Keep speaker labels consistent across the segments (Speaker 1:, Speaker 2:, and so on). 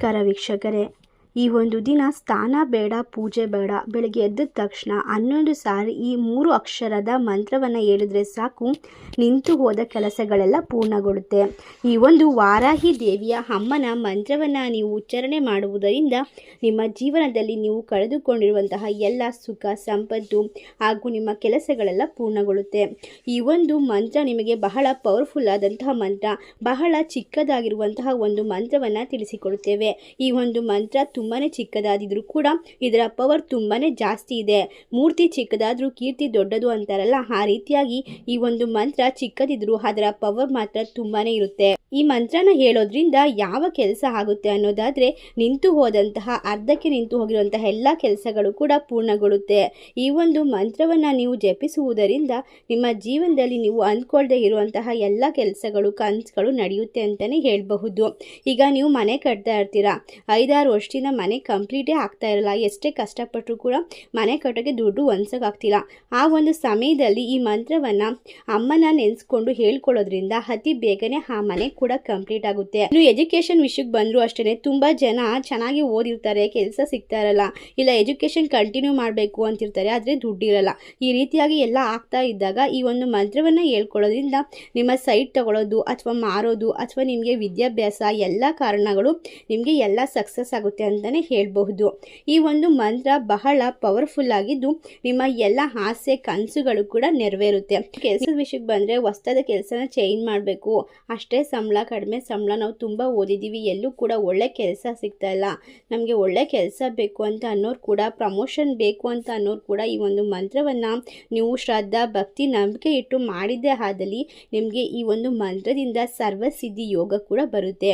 Speaker 1: ನಮಸ್ಕಾರ ವೀಕ್ಷಕರೇ. ಈ ಒಂದು ದಿನ ಸ್ನಾನ ಬೇಡ, ಪೂಜೆ ಬೇಡ. ಬೆಳಗ್ಗೆ ಎದ್ದ ತಕ್ಷಣ ಹನ್ನೊಂದು ಸಾರಿ ಈ ಮೂರು ಅಕ್ಷರದ ಮಂತ್ರವನ್ನು ಹೇಳಿದ್ರೆ ಸಾಕು. ನಿಂತು ಹೋದ ಕೆಲಸಗಳೆಲ್ಲ ಪೂರ್ಣಗೊಳ್ಳುತ್ತೆ. ಈ ಒಂದು ವಾರಾಹಿ ದೇವಿಯ ಅಮ್ಮನ ಮಂತ್ರವನ್ನು ನೀವು ಉಚ್ಚಾರಣೆ ಮಾಡುವುದರಿಂದ ನಿಮ್ಮ ಜೀವನದಲ್ಲಿ ನೀವು ಕಳೆದುಕೊಂಡಿರುವಂತಹ ಎಲ್ಲ ಸುಖ, ಸಂಪತ್ತು ಹಾಗೂ ನಿಮ್ಮ ಕೆಲಸಗಳೆಲ್ಲ ಪೂರ್ಣಗೊಳ್ಳುತ್ತೆ. ಈ ಒಂದು ಮಂತ್ರ ನಿಮಗೆ ಬಹಳ ಪವರ್ಫುಲ್ ಆದಂತಹ ಮಂತ್ರ, ಬಹಳ ಚಿಕ್ಕದಾಗಿರುವಂತಹ ಒಂದು ಮಂತ್ರವನ್ನು ತಿಳಿಸಿಕೊಡುತ್ತೇವೆ. ಈ ಒಂದು ಮಂತ್ರ ತುಂಬಾ ಚಿಕ್ಕದಾದಿದ್ರು ಕೂಡ ಇದರ ಪವರ್ ತುಂಬಾ ಜಾಸ್ತಿ ಇದೆ. ಮೂರ್ತಿ ಚಿಕ್ಕದಾದ್ರೂ ಕೀರ್ತಿ ದೊಡ್ಡದು ಅಂತಾರಲ್ಲ, ಆ ರೀತಿಯಾಗಿ ಈ ಒಂದು ಮಂತ್ರ ಚಿಕ್ಕದಿದ್ರು ಅದರ ಪವರ್ ಮಾತ್ರ ತುಂಬಾ ಇರುತ್ತೆ. ಈ ಮಂತ್ರನ ಹೇಳೋದ್ರಿಂದ ಯಾವ ಕೆಲಸ ಆಗುತ್ತೆ ಅನ್ನೋದಾದ್ರೆ ನಿಂತು ಹೋದಂತಹ, ಅರ್ಧಕ್ಕೆ ನಿಂತು ಹೋಗಿರುವಂತಹ ಎಲ್ಲ ಕೆಲಸಗಳು ಕೂಡ ಪೂರ್ಣಗೊಳ್ಳುತ್ತೆ. ಈ ಒಂದು ಮಂತ್ರವನ್ನು ನೀವು ಜಪಿಸುವುದರಿಂದ ನಿಮ್ಮ ಜೀವನದಲ್ಲಿ ನೀವು ಅಂದ್ಕೊಳ್ದೇ ಇರುವಂತಹ ಎಲ್ಲ ಕೆಲಸಗಳು, ಕನಸುಗಳು ನಡೆಯುತ್ತೆ ಅಂತಲೇ ಹೇಳಬಹುದು. ಈಗ ನೀವು ಮನೆ ಕಟ್ತಾ ಇರ್ತೀರಾ, ಐದಾರು ವರ್ಷದಿಂದ ಮನೆ ಕಂಪ್ಲೀಟೇ ಆಗ್ತಾ ಇರಲ್ಲ. ಎಷ್ಟೇ ಕಷ್ಟಪಟ್ಟರೂ ಕೂಡ ಮನೆ ಕಟ್ಟೋಕ್ಕೆ ದುಡ್ಡು ಹೊಂದ್ಸೋಕ್ಕಾಗ್ತಿಲ್ಲ ಆ ಒಂದು ಸಮಯದಲ್ಲಿ ಈ ಮಂತ್ರವನ್ನು ಅಮ್ಮನ ನೆನೆಸ್ಕೊಂಡು ಹೇಳ್ಕೊಳ್ಳೋದ್ರಿಂದ ಅತಿ ಬೇಗನೆ ಆ ಮನೆ ಕೂಡ ಕಂಪ್ಲೀಟ್ ಆಗುತ್ತೆ. ಇನ್ನು ಎಜುಕೇಷನ್ ವಿಷಯಕ್ಕೆ ಬಂದರೂ ಅಷ್ಟೇ ತುಂಬ ಜನ ಚೆನ್ನಾಗಿ ಓದಿರ್ತಾರೆ, ಕೆಲಸ ಸಿಗ್ತಾ ಇರಲ್ಲ. ಇಲ್ಲ, ಎಜುಕೇಷನ್ ಕಂಟಿನ್ಯೂ ಮಾಡಬೇಕು ಅಂತಿರ್ತಾರೆ, ಆದರೆ ದುಡ್ಡಿರಲ್ಲ ಈ ರೀತಿಯಾಗಿ ಎಲ್ಲ ಆಗ್ತಾ ಇದ್ದಾಗ ಈ ಒಂದು ಮಂತ್ರವನ್ನು ಹೇಳ್ಕೊಳ್ಳೋದ್ರಿಂದ ನಿಮ್ಮ ಸೈಟ್ ತಗೊಳ್ಳೋದು ಅಥವಾ ಮಾರೋದು ಅಥವಾ ನಿಮಗೆ ವಿದ್ಯಾಭ್ಯಾಸ ಎಲ್ಲ ಕಾರಣಗಳು ನಿಮಗೆ ಎಲ್ಲ ಸಕ್ಸಸ್ ಆಗುತ್ತೆ ಅಂತಲೇ ಹೇಳಬಹುದು. ಈ ಒಂದು ಮಂತ್ರ ಬಹಳ ಪವರ್ಫುಲ್ ಆಗಿದ್ದು, ನಿಮ್ಮ ಎಲ್ಲ ಆಸೆ ಕನಸುಗಳು ಕೂಡ ನೆರವೇರುತ್ತೆ. ಕೆಲಸ ವಿಷಯಕ್ಕೆ ಬಂದರೆ ಹೊಸ್ದಾದ ಕೆಲಸನ ಚೇಂಜ್ ಮಾಡಬೇಕು. ಅಷ್ಟೇ ಸಂಬಳ, ಕಡಿಮೆ ಸಂಬಳ, ನಾವು ತುಂಬ ಓದಿದ್ದೀವಿ ಎಲ್ಲೂ ಕೂಡ ಒಳ್ಳೆ ಕೆಲಸ ಸಿಗ್ತಾ ಇಲ್ಲ. ನಮಗೆ ಒಳ್ಳೆ ಕೆಲಸ ಬೇಕು ಅಂತ ಅನ್ನೋರು ಕೂಡ ಪ್ರಮೋಷನ್ ಬೇಕು ಅಂತ ಅನ್ನೋರು ಕೂಡ ಈ ಒಂದು ಮಂತ್ರವನ್ನು ನೀವು ಶ್ರದ್ಧಾ, ಭಕ್ತಿ, ನಂಬಿಕೆ ಇಟ್ಟು ಮಾಡಿದ್ದೇ ಆದಲ್ಲಿ ನಿಮಗೆ ಈ ಒಂದು ಮಂತ್ರದಿಂದ ಸರ್ವಸಿದ್ಧಿ ಯೋಗ ಕೂಡ ಬರುತ್ತೆ.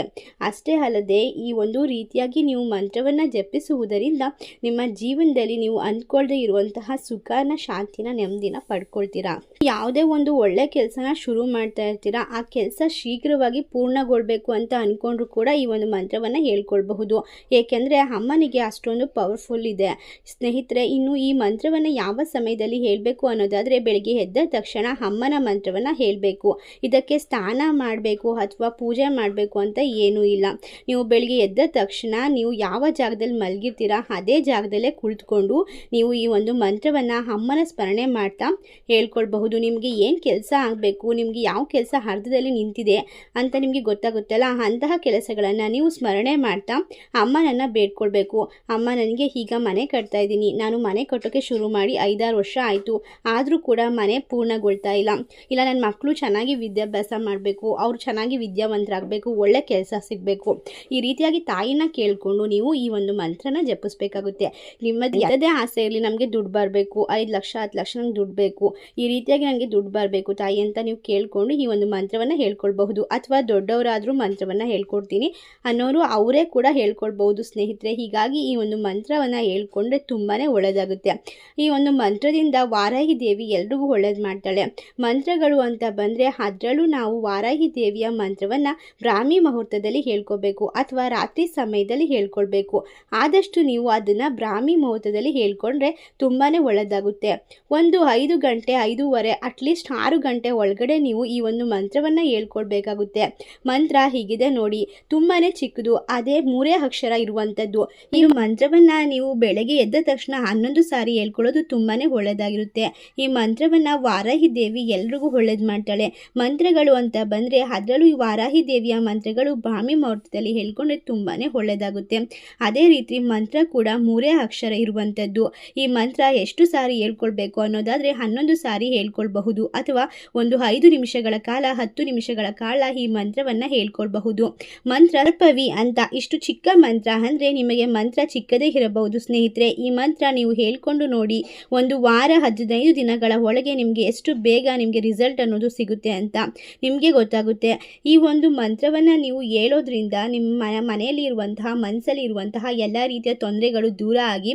Speaker 1: ಅಷ್ಟೇ ಅಲ್ಲದೆ ಈ ಒಂದು ರೀತಿಯಾಗಿ ನೀವು ಮಂತ್ರವನ್ನು ಜಪಿಸುವುದರಿಂದ ನಿಮ್ಮ ಜೀವನದಲ್ಲಿ ನೀವು ಅಂದ್ಕೊಳ್ಳದೆ ಇರುವಂತಹ ಸುಖನ, ಶಾಂತಿನ ನೆಮ್ಮದಿನ ಪಡ್ಕೊಳ್ತೀರಾ? ಯಾವುದೇ ಒಂದು ಒಳ್ಳೆ ಕೆಲಸನ ಶುರು ಮಾಡ್ತಾ ಇರ್ತೀರಾ, ಆ ಕೆಲಸ ಶೀಘ್ರವಾಗಿ ಪೂರ್ಣಗೊಳ್ಬೇಕು ಅಂತ ಅಂದ್ಕೊಂಡ್ರು ಕೂಡ ಈ ಒಂದು ಮಂತ್ರವನ್ನು ಹೇಳ್ಕೊಳ್ಬಹುದು. ಏಕೆಂದರೆ ಅಮ್ಮನಿಗೆ ಅಷ್ಟೊಂದು ಪವರ್ಫುಲ್ ಇದೆ. ಸ್ನೇಹಿತರೆ, ಇನ್ನು ಈ ಮಂತ್ರವನ್ನು ಯಾವ ಸಮಯದಲ್ಲಿ ಹೇಳಬೇಕು ಅನ್ನೋದಾದರೆ ಬೆಳಿಗ್ಗೆ ಎದ್ದ ತಕ್ಷಣ ಅಮ್ಮನ ಮಂತ್ರವನ್ನು ಹೇಳಬೇಕು. ಇದಕ್ಕೆ ಸ್ನಾನ ಮಾಡಬೇಕು ಅಥವಾ ಪೂಜೆ ಮಾಡಬೇಕು ಅಂತ ಏನೂ ಇಲ್ಲ. ನೀವು ಬೆಳಿಗ್ಗೆ ಎದ್ದ ತಕ್ಷಣ ನೀವು ಯಾವ ಜಾಗದಲ್ಲಿ ಮಲಗಿರ್ತೀರಾ, ಅದೇ ಜಾಗದಲ್ಲೇ ಕುಳಿತುಕೊಂಡು ನೀವು ಈ ಒಂದು ಮಂತ್ರವನ್ನು ಅಮ್ಮನ ಸ್ಮರಣೆ ಮಾಡ್ತಾ ಹೇಳ್ಕೊಳ್ಬಹುದು. ನಿಮಗೆ ಏನು ಕೆಲಸ ಆಗಬೇಕು, ನಿಮಗೆ ಯಾವ ಕೆಲಸ ಅರ್ಧದಲ್ಲಿ ನಿಂತಿದೆ ಅಂತ ನಿಮಗೆ ಗೊತ್ತಾಗುತ್ತಲ್ಲ, ಅಂತಹ ಕೆಲಸಗಳನ್ನು ನೀವು ಸ್ಮರಣೆ ಮಾಡ್ತಾ ಅಮ್ಮನನ್ನು ಬೇಡ್ಕೊಳ್ಬೇಕು. ಅಮ್ಮ, ನನಗೆ ಈಗ ಮನೆ ಕಟ್ತಾ ಇದ್ದೀನಿ. ನಾನು ಮನೆ ಕಟ್ಟೋಕ್ಕೆ ಶುರು ಮಾಡಿ ಐದಾರು ವರ್ಷ ಆಯಿತು. ಆದರೂ ಕೂಡ ಮನೆ ಪೂರ್ಣಗೊಳ್ತಾ ಇಲ್ಲ. ಇಲ್ಲ ನನ್ನ ಮಕ್ಕಳು ಚೆನ್ನಾಗಿ ವಿದ್ಯಾಭ್ಯಾಸ ಮಾಡಬೇಕು, ಅವ್ರು ಚೆನ್ನಾಗಿ ವಿದ್ಯಾವಂತರಾಗಬೇಕು, ಒಳ್ಳೆ ಕೆಲಸ ಸಿಗಬೇಕು. ಈ ರೀತಿಯಾಗಿ ತಾಯಿನ ಕೇಳಿಕೊಂಡು ನೀವು ಈ ಒಂದು ಮಂತ್ರನ ಜಪಿಸ್ಬೇಕಾಗುತ್ತೆ. ನಿಮ್ಮದು ಯಾವುದೇ ಆಸೆ ಇರಲಿ ನಮಗೆ ದುಡ್ಡು ಬರಬೇಕು ಐದು ಲಕ್ಷ ಹತ್ತು ಲಕ್ಷ ನಂಗೆ ದುಡ್ಡು ಬೇಕು ಈ ರೀತಿಯಾಗಿ ನನಗೆ ದುಡ್ಡು ಬರಬೇಕು ತಾಯಿ ಅಂತ ನೀವು ಕೇಳಿಕೊಂಡು ಈ ಒಂದು ಮಂತ್ರವನ್ನು ಹೇಳ್ಕೊಳ್ಬಹುದು. ಅಥವಾ ದೊಡ್ಡವರಾದರೂ ಮಂತ್ರವನ್ನು ಹೇಳ್ಕೊಡ್ತೀನಿ. ಅನ್ನೋರು ಅವರೇ ಕೂಡ ಹೇಳ್ಕೊಳ್ಬಹುದು ಸ್ನೇಹಿತರೆ. ಹೀಗಾಗಿ ಈ ಒಂದು ಮಂತ್ರವನ್ನು ಹೇಳ್ಕೊಂಡ್ರೆ ತುಂಬಾ ಒಳ್ಳೆಯದಾಗುತ್ತೆ ಈ ಒಂದು ಮಂತ್ರದಿಂದ ವಾರಾಹಿ ದೇವಿ ಎಲ್ರಿಗೂ ಒಳ್ಳೇದು ಮಾಡ್ತಾಳೆ. ಮಂತ್ರಗಳು ಅಂತ ಬಂದರೆ ಅದರಲ್ಲೂ ನಾವು ವಾರಾಹಿ ದೇವಿಯ ಮಂತ್ರವನ್ನು ಬ್ರಾಹ್ಮಿ ಮುಹೂರ್ತದಲ್ಲಿ ಹೇಳ್ಕೊಬೇಕು ಅಥವಾ ರಾತ್ರಿ ಸಮಯದಲ್ಲಿ ಹೇಳ್ಕೊಳ್ಬೇಕು. ಆದಷ್ಟು ನೀವು ಅದನ್ನು ಬ್ರಾಹ್ಮಿ ಮುಹೂರ್ತದಲ್ಲಿ ಹೇಳ್ಕೊಂಡ್ರೆ ತುಂಬಾ ಒಳ್ಳೆಯದಾಗುತ್ತೆ ಒಂದು ಐದು ಗಂಟೆ, ಐದೂವರೆ ಅಟ್ಲೀಸ್ಟ್ ಆರು ಗಂಟೆ ಒಳಗಡೆ ನೀವು ಈ ಒಂದು ಮಂತ್ರವನ್ನು ಹೇಳ್ಕೊಡ್ಬೇಕಾಗುತ್ತೆ. ಮಂತ್ರ ಹೀಗಿದೆ ನೋಡಿ ತುಂಬಾ ಚಿಕ್ಕದು, ಅದೇ ಮೂರೇ ಅಕ್ಷರ ಇರುವಂಥದ್ದು ಈ ಮಂತ್ರವನ್ನು ನೀವು ಬೆಳಗ್ಗೆ ಎದ್ದ ತಕ್ಷಣ ಹನ್ನೊಂದು ಸಾರಿ ಹೇಳ್ಕೊಳ್ಳೋದು ತುಂಬಾ ಒಳ್ಳೆಯದಾಗಿರುತ್ತೆ ಈ ಮಂತ್ರವನ್ನು ವಾರಾಹಿ ದೇವಿ ಎಲ್ರಿಗೂ ಒಳ್ಳೇದು ಮಾಡ್ತಾಳೆ. ಮಂತ್ರಗಳು ಅಂತ ಬಂದರೆ ಅದರಲ್ಲೂ ಈ ವಾರಾಹಿ ದೇವಿಯ ಮಂತ್ರಗಳು ಬ್ರಾಹ್ಮಿ ಮುಹೂರ್ತದಲ್ಲಿ ಹೇಳ್ಕೊಂಡ್ರೆ ತುಂಬಾ ಒಳ್ಳೆಯದಾಗುತ್ತೆ ಅದೇ ರೀತಿ ಮಂತ್ರ ಕೂಡ ಮೂರೇ ಅಕ್ಷರ ಇರುವಂಥದ್ದು. ಈ ಮಂತ್ರ ಎಷ್ಟು ಸಾರಿ ಹೇಳ್ಕೊಳ್ಬೇಕು ಅನ್ನೋದಾದರೆ ಹನ್ನೊಂದು ಸಾರಿ ಹೇಳ್ಕೊಳ್ಬಹುದು ಅಥವಾ ಒಂದು ಐದು ನಿಮಿಷಗಳ ಕಾಲ, ಹತ್ತು ನಿಮಿಷಗಳ ಕಾಲ ಈ ಮಂತ್ರವನ್ನು ಹೇಳ್ಕೊಳ್ಬಹುದು. ಮಂತ್ರ ಅರ್ಪವಿ ಅಂತ ಇಷ್ಟು ಚಿಕ್ಕ ಮಂತ್ರ ಅಂದರೆ ನಿಮಗೆ ಮಂತ್ರ ಚಿಕ್ಕದೇ ಇರಬಹುದು ಸ್ನೇಹಿತರೆ. ಈ ಮಂತ್ರ ನೀವು ಹೇಳ್ಕೊಂಡು ನೋಡಿ ಒಂದು ವಾರ, ಹದಿನೈದು ದಿನಗಳ ಒಳಗೆ ನಿಮಗೆ ಎಷ್ಟು ಬೇಗ ನಿಮಗೆ ರಿಸಲ್ಟ್ ಅನ್ನೋದು ಸಿಗುತ್ತೆ ಅಂತ ನಿಮಗೆ ಗೊತ್ತಾಗುತ್ತೆ. ಈ ಒಂದು ಮಂತ್ರವನ್ನು ನೀವು ಹೇಳೋದ್ರಿಂದ ನಿಮ್ಮ ಮನೆಯಲ್ಲಿ ಇರುವಂತಹ ಮನಸ್ಸಲ್ಲಿ ಎಲ್ಲ ರೀತಿಯ ತೊಂದರೆಗಳು ದೂರ ಆಗಿ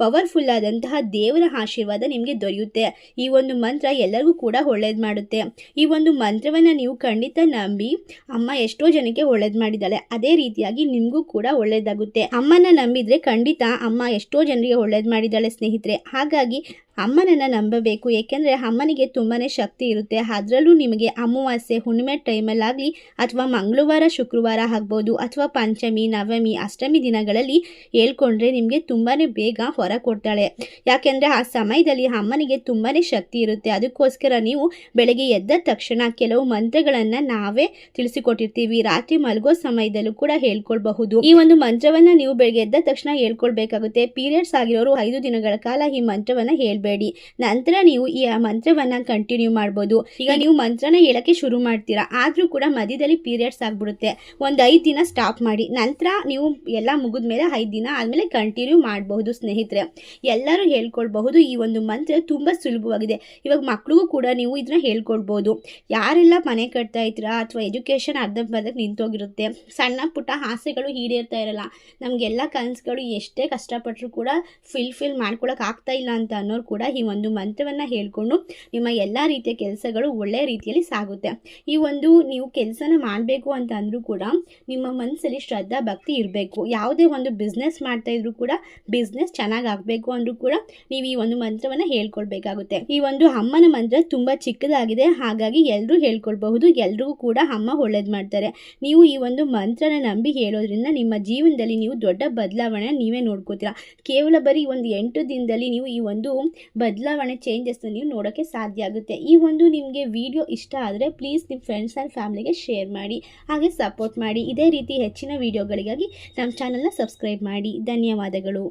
Speaker 1: ಪವರ್ಫುಲ್ ಆದಂತಹ ದೇವರ ಆಶೀರ್ವಾದ ನಿಮಗೆ ದೊರೆಯುತ್ತೆ. ಈ ಒಂದು ಮಂತ್ರ ಎಲ್ಲರಿಗೂ ಕೂಡ ಒಳ್ಳೇದು ಮಾಡುತ್ತೆ. ಈ ಒಂದು ಮಂತ್ರವನ್ನು ನೀವು ಖಂಡಿತ ನಂಬಿ ಅಮ್ಮ ಎಷ್ಟೋ ಜನಕ್ಕೆ ಒಳ್ಳೇದು ಮಾಡಿದ್ದಾಳೆ. ಅದೇ ರೀತಿಯಾಗಿ ನಿಮಗೂ ಕೂಡ ಒಳ್ಳೇದಾಗುತ್ತೆ. ಅಮ್ಮನ ನಂಬಿದ್ರೆ ಖಂಡಿತ ಅಮ್ಮ ಎಷ್ಟೋ ಜನರಿಗೆ ಒಳ್ಳೇದು ಮಾಡಿದ್ದಾಳೆ ಸ್ನೇಹಿತರೆ. ಹಾಗಾಗಿ ಅಮ್ಮನನ್ನು ನಂಬಬೇಕು. ಏಕೆಂದರೆ ಅಮ್ಮನಿಗೆ ತುಂಬಾ ಶಕ್ತಿ ಇರುತ್ತೆ. ಅದರಲ್ಲೂ ನಿಮಗೆ ಅಮಾವಾಸ್ಯೆ, ಹುಣ್ಣಿಮೆ ಟೈಮಲ್ಲಾಗಲಿ ಅಥವಾ ಮಂಗಳವಾರ, ಶುಕ್ರವಾರ ಆಗ್ಬೋದು ಅಥವಾ ಪಂಚಮಿ, ನವಮಿ, ಅಷ್ಟಮಿ ದಿನಗಳಲ್ಲಿ ಹೇಳ್ಕೊಂಡ್ರೆ ನಿಮಗೆ ತುಂಬಾ ಬೇಗ ಕೊಡ್ತಾಳೆ. ಯಾಕೆಂದರೆ ಆ ಸಮಯದಲ್ಲಿ ಅಮ್ಮನಿಗೆ ತುಂಬಾ ಶಕ್ತಿ ಇರುತ್ತೆ. ಅದಕ್ಕೋಸ್ಕರ ನೀವು ಬೆಳಗ್ಗೆ ಎದ್ದ ತಕ್ಷಣ ಕೆಲವು ಮಂತ್ರಗಳನ್ನು ನಾವೇ ತಿಳಿಸಿಕೊಟ್ಟಿರ್ತೀವಿ. ರಾತ್ರಿ ಮಲಗೋ ಸಮಯದಲ್ಲೂ ಕೂಡ ಹೇಳ್ಕೊಳ್ಬಹುದು. ಈ ಒಂದು ಮಂತ್ರವನ್ನು ನೀವು ಬೆಳಗ್ಗೆ ಎದ್ದ ತಕ್ಷಣ ಹೇಳ್ಕೊಳ್ಬೇಕಾಗುತ್ತೆ. ಪೀರಿಯಡ್ಸ್ ಆಗಿರೋರು ಐದು ದಿನಗಳ ಕಾಲ ಈ ಮಂತ್ರವನ್ನು ಹೇಳ್ಬೇಡಿ. ನಂತರ ನೀವು ಈ ಮಂತ್ರವನ್ನ ಕಂಟಿನ್ಯೂ ಮಾಡ್ಬೋದು. ಈಗ ನೀವು ಮಂತ್ರನ ಹೇಳಕ್ಕೆ ಶುರು ಮಾಡ್ತೀರಾ. ಆದ್ರೂ ಕೂಡ ಮಧ್ಯದಲ್ಲಿ ಪೀರಿಯಡ್ಸ್ ಆಗ್ಬಿಡುತ್ತೆ. ಒಂದು ಐದು ದಿನ ಸ್ಟಾಪ್ ಮಾಡಿ. ನಂತರ ನೀವು ಎಲ್ಲ ಮುಗಿದ ಮೇಲೆ ಐದು ದಿನ ಆದಮೇಲೆ ಕಂಟಿನ್ಯೂ ಮಾಡಬಹುದು ಸ್ನೇಹಿತರೆ. ಎಲ್ಲರೂ ಹೇಳ್ಕೊಳ್ಬಹುದು. ಈ ಒಂದು ಮಂತ್ರ ತುಂಬ ಸುಲಭವಾಗಿದೆ. ಇವಾಗ ಮಕ್ಳಿಗೂ ಕೂಡ ನೀವು ಇದನ್ನ ಹೇಳ್ಕೊಳ್ಬೋದು ಯಾರೆಲ್ಲ ಮನೆ ಕಟ್ತಾ ಇದ್ದೀರಾ ಅಥವಾ ಎಜುಕೇಷನ್ ಅರ್ಧಂಬರ್ಧಕ್ಕೆ ನಿಂತೋಗಿರುತ್ತೆ, ಸಣ್ಣ ಪುಟ್ಟ ಆಸೆಗಳು ಈಡೇರ್ತಾ ಇರಲ್ಲ, ನಮಗೆಲ್ಲ ಕನಸುಗಳು ಎಷ್ಟೇ ಕಷ್ಟಪಟ್ಟರು ಕೂಡ ಫಿಲ್ಫಿಲ್ ಫಿಲ್ ಮಾಡ್ಕೊಳಕ್ಕೆ ಆಗ್ತಾ ಇಲ್ಲ ಅಂತ ಅನ್ನೋರು ಕೂಡ ಈ ಒಂದು ಮಂತ್ರವನ್ನು ಹೇಳ್ಕೊಂಡು ನಿಮ್ಮ ಎಲ್ಲ ರೀತಿಯ ಕೆಲಸಗಳು ಒಳ್ಳೆಯ ರೀತಿಯಲ್ಲಿ ಸಾಗುತ್ತೆ. ಈ ಒಂದು ನೀವು ಕೆಲಸನ ಮಾಡಬೇಕು ಅಂತ ಅಂದರೂ ಕೂಡ ನಿಮ್ಮ ಮನಸ್ಸಲ್ಲಿ ಶ್ರದ್ಧಾ ಭಕ್ತಿ ಇರಬೇಕು. ಯಾವುದೇ ಒಂದು ಬಿಸ್ನೆಸ್ ಮಾಡ್ತಾ ಇದ್ರು ಕೂಡ ಬಿಸ್ನೆಸ್ ಚೆನ್ನಾಗಿ ಆಗಬೇಕು ಅಂದರೂ ಕೂಡ ನೀವು ಈ ಒಂದು ಮಂತ್ರವನ್ನು ಹೇಳ್ಕೊಳ್ಬೇಕಾಗುತ್ತೆ. ಈ ಒಂದು ಅಮ್ಮನ ಮಂತ್ರ ತುಂಬ ಚಿಕ್ಕದಾಗಿದೆ, ಹಾಗಾಗಿ ಎಲ್ಲರೂ ಹೇಳ್ಕೊಳ್ಬಹುದು, ಎಲ್ರಿಗೂ ಕೂಡ ಅಮ್ಮ ಒಳ್ಳೇದು ಮಾಡ್ತಾರೆ. ನೀವು ಈ ಒಂದು ಮಂತ್ರನ ನಂಬಿ ಹೇಳೋದ್ರಿಂದ ನಿಮ್ಮ ಜೀವನದಲ್ಲಿ ನೀವು ದೊಡ್ಡ ಬದಲಾವಣೆ ನೀವೇ ನೋಡ್ಕೋತೀರಾ. ಕೇವಲ ಬರೀ ಒಂದು ಎಂಟು ದಿನದಲ್ಲಿ ನೀವು ಈ ಒಂದು ಬದಲಾವಣೆ ಚೇಂಜಸ್ನ ನೀವು ನೋಡೋಕ್ಕೆ ಸಾಧ್ಯ ಆಗುತ್ತೆ. ಈ ಒಂದು ನಿಮಗೆ ವಿಡಿಯೋ ಇಷ್ಟ ಆದರೆ ಪ್ಲೀಸ್ ನಿಮ್ಮ ಫ್ರೆಂಡ್ಸ್ ಆ್ಯಂಡ್ ಫ್ಯಾಮಿಲಿಗೆ ಶೇರ್ ಮಾಡಿ, ಹಾಗೆ ಸಪೋರ್ಟ್ ಮಾಡಿ. ಇದೇ ರೀತಿ ಹೆಚ್ಚಿನ ವಿಡಿಯೋಗಳಿಗಾಗಿ ನಮ್ಮ ಚಾನಲ್ನ ಸಬ್ಸ್ಕ್ರೈಬ್ ಮಾಡಿ. ಧನ್ಯವಾದಗಳು.